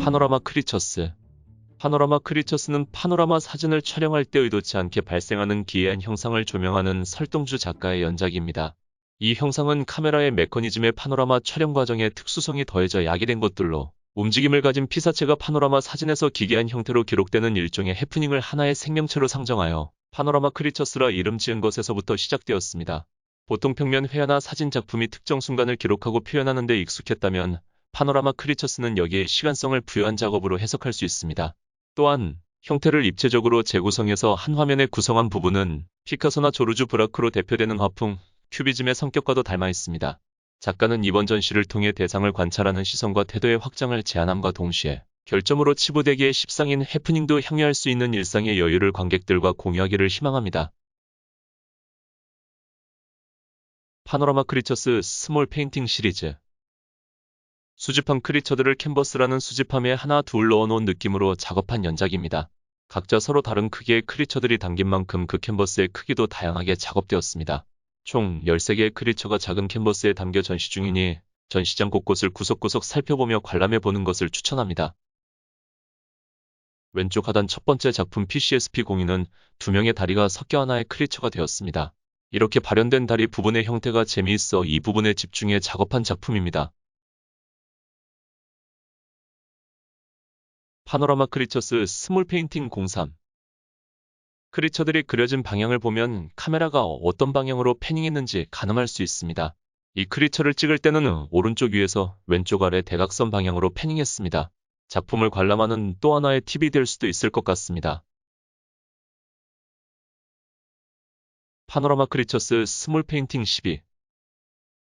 파노라마 크리처스 파노라마 크리처스는 파노라마 사진을 촬영할 때 의도치 않게 발생하는 기이한 형상을 조명하는 설동주 작가의 연작입니다. 이 형상은 카메라의 메커니즘에 파노라마 촬영 과정에 특수성이 더해져 야기된 것들로 움직임을 가진 피사체가 파노라마 사진에서 기괴한 형태로 기록되는 일종의 해프닝을 하나의 생명체로 상정하여 파노라마 크리처스라 이름 지은 것에서부터 시작되었습니다. 보통 평면 회화나 사진 작품이 특정 순간을 기록하고 표현하는 데 익숙했다면 파노라마 크리처스는 여기에 시간성을 부여한 작업으로 해석할 수 있습니다. 또한 형태를 입체적으로 재구성해서 한 화면에 구성한 부분은 피카소나 조르주 브라크로 대표되는 화풍, 큐비즘의 성격과도 닮아 있습니다. 작가는 이번 전시를 통해 대상을 관찰하는 시선과 태도의 확장을 제안함과 동시에 결점으로 치부되기에 십상인 해프닝도 향유할 수 있는 일상의 여유를 관객들과 공유하기를 희망합니다. 파노라마 크리처스 스몰 페인팅 시리즈 수집한 크리처들을 캔버스라는 수집함에 하나 둘 넣어놓은 느낌으로 작업한 연작입니다. 각자 서로 다른 크기의 크리처들이 담긴 만큼 그 캔버스의 크기도 다양하게 작업되었습니다. 총 13개의 크리처가 작은 캔버스에 담겨 전시 중이니 전시장 곳곳을 구석구석 살펴보며 관람해 보는 것을 추천합니다. 왼쪽 하단 첫 번째 작품 PCSP02는 두 명의 다리가 섞여 하나의 크리처가 되었습니다. 이렇게 발현된 다리 부분의 형태가 재미있어 이 부분에 집중해 작업한 작품입니다. 파노라마 크리처스 스몰 페인팅 03 크리처들이 그려진 방향을 보면 카메라가 어떤 방향으로 패닝했는지 가늠할 수 있습니다. 이 크리처를 찍을 때는 오른쪽 위에서 왼쪽 아래 대각선 방향으로 패닝했습니다. 작품을 관람하는 또 하나의 팁이 될 수도 있을 것 같습니다. 파노라마 크리처스 스몰 페인팅 12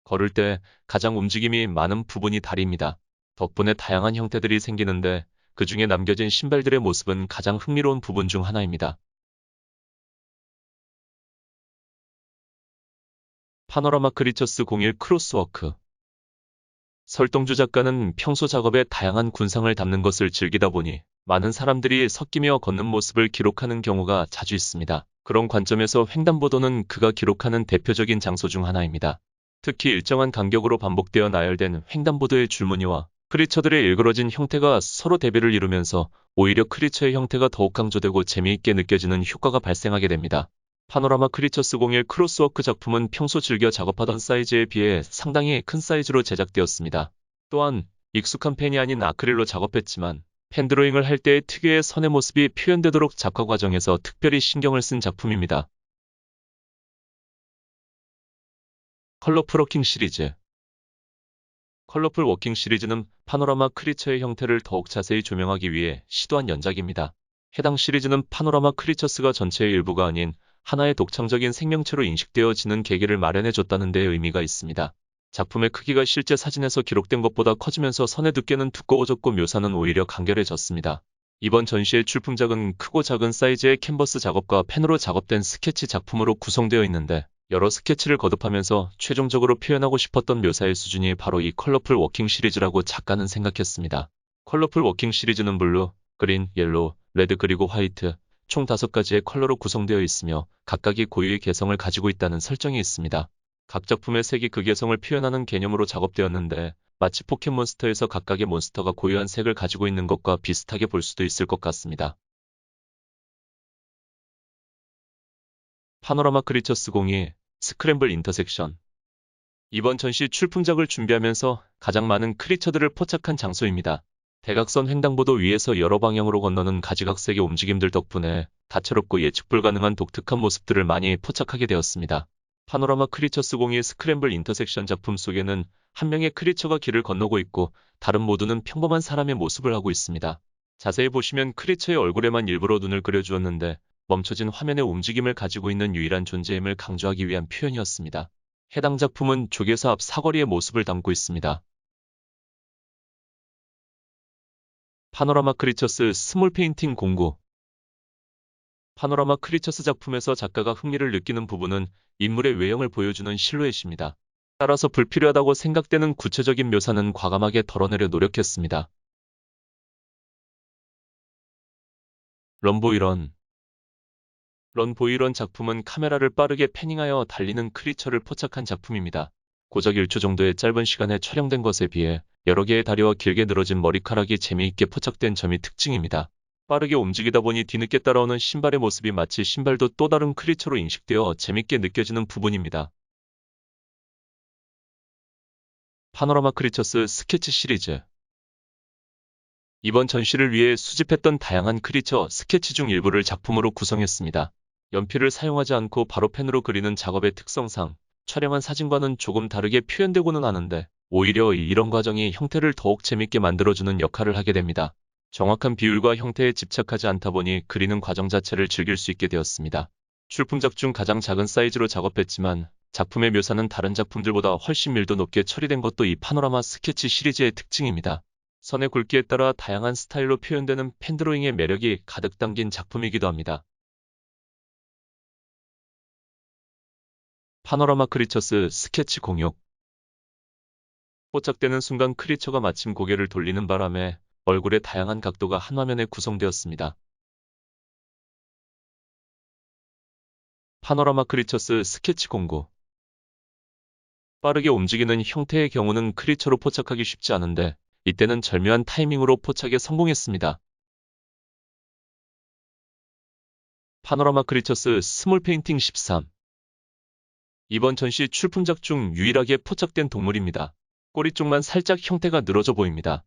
걸을 때 가장 움직임이 많은 부분이 다리입니다. 덕분에 다양한 형태들이 생기는데 그 중에 남겨진 신발들의 모습은 가장 흥미로운 부분 중 하나입니다. 파노라마 크리처스 01 크로스워크 설동주 작가는 평소 작업에 다양한 군상을 담는 것을 즐기다 보니 많은 사람들이 섞이며 걷는 모습을 기록하는 경우가 자주 있습니다. 그런 관점에서 횡단보도는 그가 기록하는 대표적인 장소 중 하나입니다. 특히 일정한 간격으로 반복되어 나열된 횡단보도의 줄무늬와 크리처들의 일그러진 형태가 서로 대비를 이루면서 오히려 크리처의 형태가 더욱 강조되고 재미있게 느껴지는 효과가 발생하게 됩니다. 파노라마 크리처스 01 크로스워크 작품은 평소 즐겨 작업하던 사이즈에 비해 상당히 큰 사이즈로 제작되었습니다. 또한 익숙한 펜이 아닌 아크릴로 작업했지만 펜드로잉을 할 때의 특유의 선의 모습이 표현되도록 작화 과정에서 특별히 신경을 쓴 작품입니다. 컬러풀 워킹 시리즈 컬러풀 워킹 시리즈는 파노라마 크리처의 형태를 더욱 자세히 조명하기 위해 시도한 연작입니다. 해당 시리즈는 파노라마 크리처스가 전체의 일부가 아닌 하나의 독창적인 생명체로 인식되어지는 계기를 마련해줬다는 데 의미가 있습니다. 작품의 크기가 실제 사진에서 기록된 것보다 커지면서 선의 두께는 두꺼워졌고 묘사는 오히려 간결해졌습니다. 이번 전시의 출품작은 크고 작은 사이즈의 캔버스 작업과 펜으로 작업된 스케치 작품으로 구성되어 있는데 여러 스케치를 거듭하면서 최종적으로 표현하고 싶었던 묘사의 수준이 바로 이 컬러풀 워킹 시리즈라고 작가는 생각했습니다. 컬러풀 워킹 시리즈는 블루, 그린, 옐로우, 레드 그리고 화이트, 총 5가지의 컬러로 구성되어 있으며 각각이 고유의 개성을 가지고 있다는 설정이 있습니다. 각 작품의 색이 그 개성을 표현하는 개념으로 작업되었는데 마치 포켓몬스터에서 각각의 몬스터가 고유한 색을 가지고 있는 것과 비슷하게 볼 수도 있을 것 같습니다. 파노라마 크리처스 02 스크램블 인터섹션 이번 전시 출품작을 준비하면서 가장 많은 크리처들을 포착한 장소입니다. 대각선 횡단보도 위에서 여러 방향으로 건너는 가지각색의 움직임들 덕분에 다채롭고 예측 불가능한 독특한 모습들을 많이 포착하게 되었습니다. 파노라마 크리처스 02 스크램블 인터섹션 작품 속에는 한 명의 크리처가 길을 건너고 있고 다른 모두는 평범한 사람의 모습을 하고 있습니다. 자세히 보시면 크리처의 얼굴에만 일부러 눈을 그려주었는데 멈춰진 화면의 움직임을 가지고 있는 유일한 존재임을 강조하기 위한 표현이었습니다. 해당 작품은 조개사 앞 사거리의 모습을 담고 있습니다. 파노라마 크리처스 스몰 페인팅 09 파노라마 크리처스 작품에서 작가가 흥미를 느끼는 부분은 인물의 외형을 보여주는 실루엣입니다. 따라서 불필요하다고 생각되는 구체적인 묘사는 과감하게 덜어내려 노력했습니다. 런보이런 런보이런 작품은 카메라를 빠르게 패닝하여 달리는 크리처를 포착한 작품입니다. 고작 1초 정도의 짧은 시간에 촬영된 것에 비해 여러 개의 다리와 길게 늘어진 머리카락이 재미있게 포착된 점이 특징입니다. 빠르게 움직이다 보니 뒤늦게 따라오는 신발의 모습이 마치 신발도 또 다른 크리처로 인식되어 재밌게 느껴지는 부분입니다. 파노라마 크리처스 스케치 시리즈 이번 전시를 위해 수집했던 다양한 크리처 스케치 중 일부를 작품으로 구성했습니다. 연필을 사용하지 않고 바로 펜으로 그리는 작업의 특성상 촬영한 사진과는 조금 다르게 표현되고는 하는데 오히려 이런 과정이 형태를 더욱 재밌게 만들어주는 역할을 하게 됩니다. 정확한 비율과 형태에 집착하지 않다 보니 그리는 과정 자체를 즐길 수 있게 되었습니다. 출품작 중 가장 작은 사이즈로 작업했지만 작품의 묘사는 다른 작품들보다 훨씬 밀도 높게 처리된 것도 이 파노라마 스케치 시리즈의 특징입니다. 선의 굵기에 따라 다양한 스타일로 표현되는 펜드로잉의 매력이 가득 담긴 작품이기도 합니다. 파노라마 크리처스 스케치 공육 포착되는 순간 크리처가 마침 고개를 돌리는 바람에 얼굴의 다양한 각도가 한 화면에 구성되었습니다. 파노라마 크리처스 스케치 공구 빠르게 움직이는 형태의 경우는 크리처로 포착하기 쉽지 않은데 이때는 절묘한 타이밍으로 포착에 성공했습니다. 파노라마 크리처스 스몰 페인팅 13 이번 전시 출품작 중 유일하게 포착된 동물입니다. 꼬리 쪽만 살짝 형태가 늘어져 보입니다.